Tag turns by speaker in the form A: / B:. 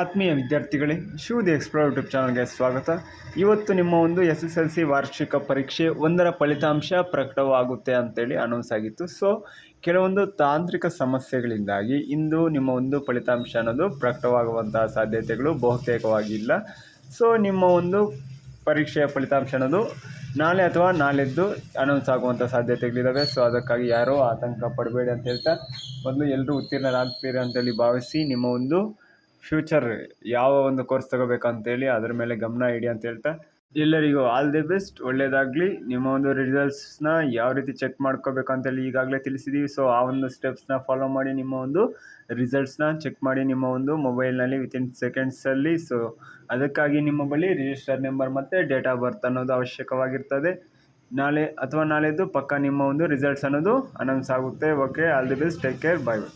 A: ಆತ್ಮೀಯ ವಿದ್ಯಾರ್ಥಿಗಳೇ shoe the explore YouTube ಚಾನಲ್ಗೆ ಸ್ವಾಗತ. ಇವತ್ತು ನಿಮ್ಮ ಒಂದು ಎಸ್ ಎಸ್ ಎಲ್ ಸಿ ವಾರ್ಷಿಕ ಪರೀಕ್ಷೆ ಒಂದರ ಫಲಿತಾಂಶ ಪ್ರಕಟವಾಗುತ್ತೆ ಅಂತೇಳಿ ಅನೌನ್ಸ್ ಆಗಿತ್ತು. ಸೊ ಕೆಲವೊಂದು ತಾಂತ್ರಿಕ ಸಮಸ್ಯೆಗಳಿಂದಾಗಿ ಇಂದು ನಿಮ್ಮ ಒಂದು ಫಲಿತಾಂಶ ಅನ್ನೋದು ಪ್ರಕಟವಾಗುವಂತಹ ಸಾಧ್ಯತೆಗಳು ಬಹುತೇಕವಾಗಿಲ್ಲ. ಸೊ ನಿಮ್ಮ ಒಂದು ಪರೀಕ್ಷೆಯ ಫಲಿತಾಂಶ ಅನ್ನೋದು ನಾಳೆ ಅಥವಾ ನಾಳೆದ್ದು ಅನೌನ್ಸ್ ಆಗುವಂಥ ಸಾಧ್ಯತೆಗಳಿದ್ದಾವೆ ಸೊ ಅದಕ್ಕಾಗಿ ಯಾರೂ ಆತಂಕ ಪಡಬೇಡಿ ಅಂತ ಹೇಳ್ತಾ, ಮೊದಲು ಎಲ್ಲರೂ ಉತ್ತೀರ್ಣರಾಗ್ತೀರಿ ಅಂತೇಳಿ ಭಾವಿಸಿ ನಿಮ್ಮ ಒಂದು ಫ್ಯೂಚರ್ ಯಾವ ಒಂದು ಕೋರ್ಸ್ ತಗೋಬೇಕಂತೇಳಿ ಅದ್ರ ಮೇಲೆ ಗಮನ ಇಡಿ ಅಂತ ಹೇಳ್ತಾ, ಎಲ್ಲರಿಗೂ ಆಲ್ ದಿ ಬೆಸ್ಟ್ ಒಳ್ಳೆಯದಾಗಲಿ ನಿಮ್ಮ ಒಂದು ರಿಸಲ್ಟ್ಸ್ನ ಯಾವ ರೀತಿ ಚೆಕ್ ಮಾಡ್ಕೋಬೇಕಂತೇಳಿ ಈಗಾಗಲೇ ತಿಳಿಸಿದ್ದೀವಿ ಸೊ ಆ ಒಂದು ಸ್ಟೆಪ್ಸ್ನ ಫಾಲೋ ಮಾಡಿ ನಿಮ್ಮ ಒಂದು ರಿಸಲ್ಟ್ಸ್ನ ಚೆಕ್ ಮಾಡಿ ನಿಮ್ಮ ಒಂದು ಮೊಬೈಲ್ನಲ್ಲಿ ವಿತಿನ್ ಸೆಕೆಂಡ್ಸಲ್ಲಿ ಸೊ ಅದಕ್ಕಾಗಿ ನಿಮ್ಮ ಬಳಿ ರಿಜಿಸ್ಟರ್ ನಂಬರ್ ಮತ್ತು ಡೇಟ್ ಆಫ್ ಬರ್ತ್ ಅನ್ನೋದು ಅವಶ್ಯಕವಾಗಿರ್ತದೆ. ನಾಳೆ ಅಥವಾ ನಾಳೆದು ಪಕ್ಕ ನಿಮ್ಮ ಒಂದು ರಿಸಲ್ಟ್ಸ್ ಅನ್ನೋದು ಅನೌನ್ಸ್ ಆಗುತ್ತೆ. Okay all the best take care bye bye